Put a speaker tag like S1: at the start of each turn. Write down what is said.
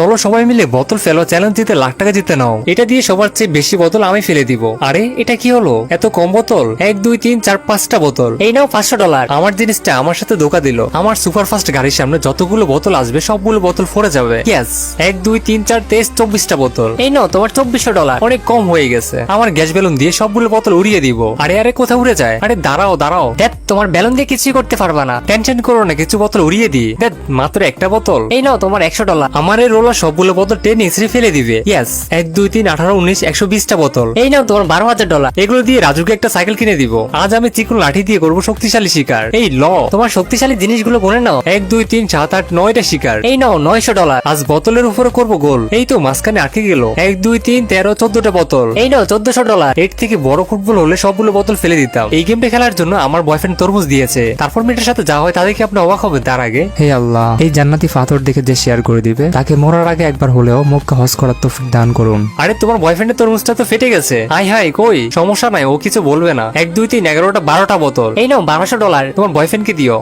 S1: চলো সবাই মিলে বোতল ফেলো চ্যালেঞ্জ জিতে লাখ টাকা জিতে নাও। এটা দিয়ে সবার চেয়ে বেশি বোতল আমি ফেলে দিব। আরে, এটা কি হলো? এত কম বোতল? এক, দুই, তিন, চার, পাঁচটা বোতল।
S2: এই নাও পাঁচশো ডলার।
S1: আমার জিনিসটা আমার সাথে ধোকা দিল। আমার সুপারফাস্ট গাড়ির সামনে যতগুলো বোতল আসবে, সবগুলো বোতল ফোরে যাবে। ইয়েস এক, দুই, তিন, চার, তেইশ, চব্বিশটা বোতল।
S2: এই নাও, তোমার চব্বিশশো ডলার।
S1: অনেক কম হয়ে গেছে। আমার গ্যাস বেলুন দিয়ে সবগুলো বোতল উড়িয়ে দিব। আরে আরে কোথায় উড়ে যায়? আরে, দাঁড়াও দাঁড়াও।
S2: দেখ, তোমার বেলুন দিয়ে কিছুই করতে পারবা না।
S1: টেনশন করো না, কিছু বোতল উড়িয়ে দি দেখ, মাত্র একটা বোতল।
S2: এই নাও, তোমার একশো ডলার।
S1: আমার এই রোলার সবগুলো বোতল টেনে ইসরে ফেলে দিবে। ইয়েস এক, দুই, তিন, আঠারো, উনিশ, একশো বিশটা বোতল।
S2: এই নাও তোমার বারো হাজার ডলার
S1: এগুলো দিয়ে রাজুকে একটা সাইকেল কিনে দিব। আজ আমি চিকন লাঠি দিয়ে করব শক্তিশালী শিকার। এই ল,
S2: তোমার শক্তিশালী জিনিসগুলো গুনে নাও।
S1: এক, দুই, তিন, সাত, আট, নয়টা শিকার।
S2: এই নাও নয়শো ডলার
S1: আজ বোতলের উপরে করব গোল। এই তো মাঝখানে আটকে গেল। এক, দুই, তিন, তেরো, চোদ্দটা বোতল।
S2: এই নাও চোদ্দশো ডলার
S1: এর থেকে বড় ফুটবল হলে সবগুলো বোতল ফেলে দিতাম। এই গেমটা খেলার জন্য আমার বয়ফ্রেন্ড তরমুজ দিয়েছে। তারপর মেয়েটার সাথে যা হয় তাদেরকে আপনি অবাক হবেন। তার আগে,
S3: হে আল্লাহ, এই জান্নাতি ফাতর দেখে যে শেয়ার করে দিবে, তাকে মরার আগে একবার হলেও মুখকে হজ করার তো দান করুন।
S1: আরে, তোমার বয়ফ্রেন্ডের তরমুজটা তো ফেটে গেছে। হাই হাই, কই? সমস্যা নাই, ও কিছু বলবে না। এক, দুই, তিন, এগারোটা, বারোটা বোতল।
S2: এই নাও, বারোশো ডলার।
S1: তোমার বয়ফ্রেন্ডকে দিও।